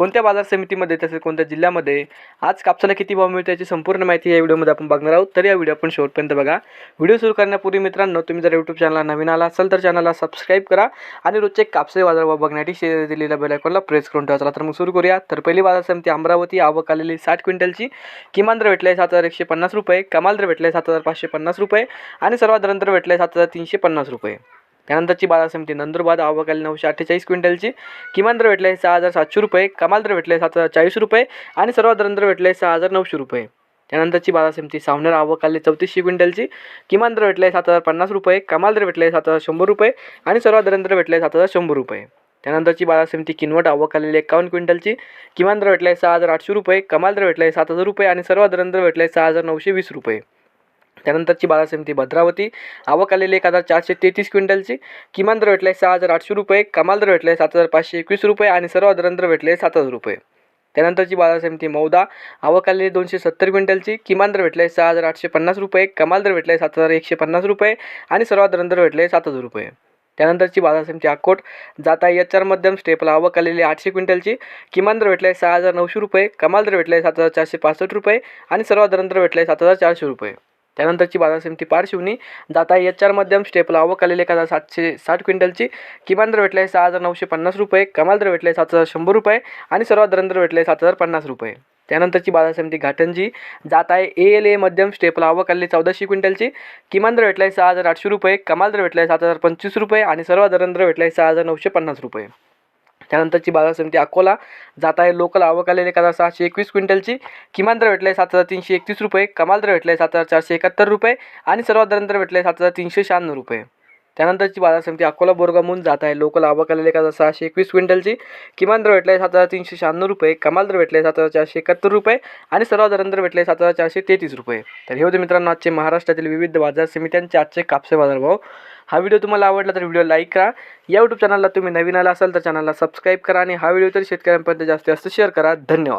कोणत्या बाजार समितीमध्ये तसेच कोणत्या जिल्ह्यामध्ये आज कापसाला किती भाव मिळतो याची संपूर्ण माहिती या व्हिडिओमध्ये आपण बघणार आहोत. तर या व्हिडिओ आपण शेवटपर्यंत बघा. व्हिडिओ सुरू करण्यापूर्वी मित्रांनो तुम्ही जर यूट्यूब चॅनलला नवीन आला असाल तर चॅनलला सबस्क्राईब करा आणि रोजचे कापसे बाजार बघण्यासाठी शेअर दिलेल्या बेलायकॉनला प्रेस करून ठेवा. चला तर मग सुरू करूया. तर पहिली बाजार समिती अमरावती आवक आलेली साठ क्विंटलची. किमान दर आहे सात हजार एकशे पन्नास रुपये कमाल दर आहे सात हजार पाचशे पन्नास रुपये आणि सर्वात दर भेटले सात हजार तीनशे पन्नास रुपये. त्यानंतरची बाजार समिती नंदुरबार आवकाली नऊशे अठ्ठेचाळीस क्विंटलची. किमान दर भेटले सहा हजार सातशे रुपये कमाल दर भेटले सात हजार चाळीस रुपये आणि सर्वात दर भेटले सहा हजार नऊशे रुपये. त्यानंतरची बाजार समिती सावनेर आवकाली चौतीसशे क्विंटलची. किमान दर भेटले सात हजार पन्नास रुपये कमाल दर भेटले सात हजार शंभर रुपये आणि सर्वात दर भेटले सात हजार शंभर रुपये. त्यानंतरची बाजार समिती किनवट आवक एकावन्न क्विंटलची. किमान दर भेटले सहा हजार आठशे रुपये कमाल दर भेटले सात हजार रुपये आणि सर्वात दर भेटले सहा हजार नऊशे वीस रुपये. त्यानंतरची बाजार समिती भद्रावती. आवक आलेली एक हजार चारशे तेहतीस क्विंटलची. किमान दर भेटले सहा हजार आठशे रुपये. कमाल दर भेटले सात हजार पाचशे एकवीस रुपये आणि सर्व दर भेटले सात हजार रुपये. त्यानंतरची बाजार समिती मौदा. आवक आलेली दोनशे सत्तर क्विंटलची. किमान दर भेटले सहा हजार आठशे पन्नास रुपये. कमाल दर भेटले सात हजार एकशे पन्नास रुपये आणि सर्वात दर भेटले सात हजार रुपये. त्यानंतरची बाजार समिती अकोट जाता एच आर मध्यम स्टेपला. आवक आलेली आठशे क्विंटलची. किमान दर भेटले सहा हजार नऊशे रुपये. कमाल दर भेटले सात हजार चारशे पासष्ट रुपये आणि सर्वात दर भेटले सात हजार चारशे रुपये. त्यानंतरची बाजार समिती पारशिवनी जाता एच आर मध्यम स्टेपला आवक एक हजार सातशे साठ क्विंटलची. किमान दर भेटले सहा हजार नऊशे पन्नास रुपये. कमाल दर भेटले सात हजार शंभर रुपये. आणि सर्वात दर भेटले सात हजार पन्नास रुपये. त्यानंतरची बाजार समिती घाटंजी. जात आहे ए एल ए मध्यम स्टेपला आवक चौदाशे क्विंटलची. किमान दर भेटले सहा हजार आठशे रुपये. कमाल दर भेटले सात हजार पंचवीस रुपये. आणि सर्वात दरंदर भेटलाय सहा हजार नऊशे पन्नास रुपये. त्यानंतरची बाजार समिती अकोला. जात आहे लोकल आवक आलेले एक हजार सहाशे एकवीस क्विंटलची. किमान दर भेटले सात हजार तीनशे एकतीस रुपये. कमाल दर भेटले सात हजार चारशे एकाहत्तर रुपये. आणि सर्वात दर भेटले सात हजार तीनशे शहाण्णव रुपये. त्यानंतरची बाजार समिती अकोला बोरगामून जात आहे लोकल आवक आलेले एक हजार सहाशे एकवीस क्विंटलची. किमान दर भेटले सात हजार तीनशे शहाण्णव रुपये. कमाल दर भेटले सात हजार चारशे एकाहत्तर रुपये. आणि सर्वात दर भेटले सात हजार चारशे तेहतीस रुपये. तर हे होते मित्रांनो आजचे महाराष्ट्रातील विविध बाजार समित्यांचे आजचे कापसे बाजार भाव हा व्हिडिओ तुम्हाला आवडला तर व्हिडिओ लाईक करा. या यूट्यूब चॅनलला तुम्ही नवीन आला असाल तर चॅनलला सबस्क्राईब करा आणि हा व्हिडिओ तर शेतकऱ्यांपर्यंत जास्तीत जास्त शेअर करा. धन्यवाद.